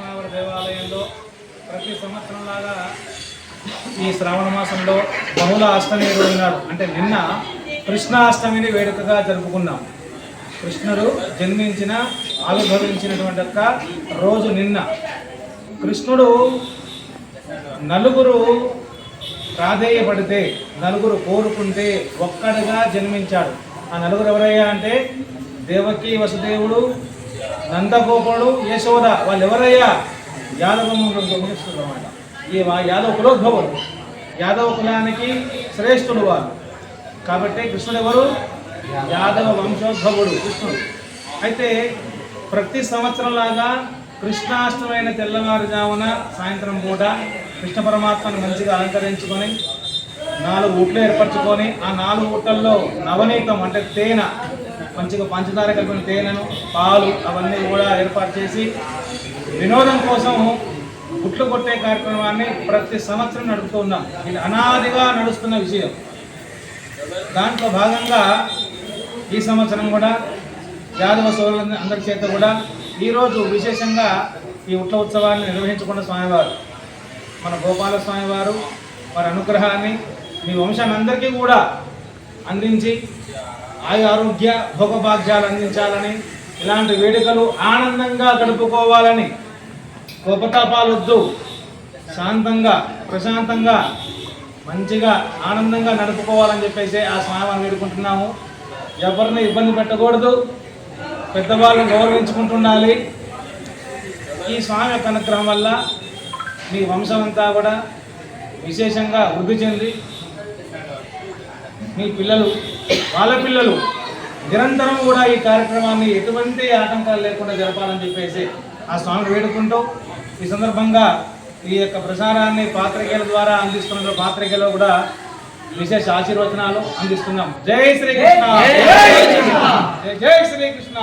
దేవాలయంలో ప్రతి సంవత్సరం సంవత్సరంలాగా ఈ శ్రావణ మాసంలో బహుళ అష్టమి రోజు నాడు అంటే నిన్న కృష్ణాష్టమిని వేడుకగా జరుపుకున్నాం. కృష్ణుడు జన్మించిన ఆవిర్భవించినటువంటి యొక్క రోజు నిన్న. కృష్ణుడు నలుగురు ప్రాధేయపడితే నలుగురు కోరుకుంటే ఒక్కడిగా జన్మించాడు. ఆ నలుగురు ఎవరయ్యా అంటే దేవకి వసుదేవుడు నందగోపుడు యశోద వాళ్ళు ఎవరయ్యా యాదవ అన్నమాట ఈ వా- యాదవ కులోద్భవుడు. యాదవ కులానికి శ్రేష్ఠుడు వారు కాబట్టి కృష్ణుడు ఎవరు? యాదవ వంశోద్భవుడు కృష్ణుడు. అయితే ప్రతి సంవత్సరం లాగా కృష్ణాష్టమైన తెల్లవారుజామున సాయంత్రం పూట కృష్ణ పరమాత్మను మంచిగా అలంకరించుకొని నాలుగు ఊట్లు ఏర్పరచుకొని ఆ నాలుగు ఊటల్లో నవనీతం అంటే తేనె మంచిగా పంచదార కలిపిన తేనెను పాలు అవన్నీ కూడా ఏర్పాటు చేసి వినోదం కోసం గుట్లు కొట్టే కార్యక్రమాన్ని ప్రతి సంవత్సరం నడుపుతూ ఉన్నాం. ఇది అనాదిగా నడుస్తున్న విషయం దాంట్లో భాగంగా ఈ సంవత్సరం కూడా యాదవ సోదరుల అందరి చేత కూడా ఈరోజు విశేషంగా ఈ ఉట్ల ఉత్సవాన్ని నిర్వహించుకున్న స్వామివారు మన గోపాల స్వామివారు వారి అనుగ్రహాన్ని మీ వంశాన్ని అందరికీ కూడా అందించి ఆరోగ్య భోగభాగ్యాలు అందించాలని ఇలాంటి వేడుకలు ఆనందంగా గడుపుకోవాలని కోపతాపాలొద్దు. శాంతంగా ప్రశాంతంగా మంచిగా ఆనందంగా నడుపుకోవాలని చెప్పేసి ఆ స్వామివారిని వేడుకుంటున్నాము. ఎవరిని ఇబ్బంది పెట్టకూడదు. పెద్దవాళ్ళని గౌరవించుకుంటుండాలి. ఈ స్వామి యొక్క అనుగ్రహం వల్ల మీ వంశం అంతా కూడా విశేషంగా వృద్ధి చెంది మీ పిల్లలు వాళ్ళ పిల్లలు నిరంతరం కూడా ఈ కార్యక్రమాన్ని ఎటువంటి ఆటంకాలు లేకుండా జరపాలని చెప్పేసి ఆ స్వామిని వేడుకుంటూ ఈ సందర్భంగా ఈ యొక్క ప్రసారాన్ని పాత్రికేయుల ద్వారా అందిస్తున్న పాత్రికేయులు కూడా విశేష ఆశీర్వచనాలు అందిస్తున్నాం. జై శ్రీకృష్ణ. జై జై శ్రీకృష్ణ.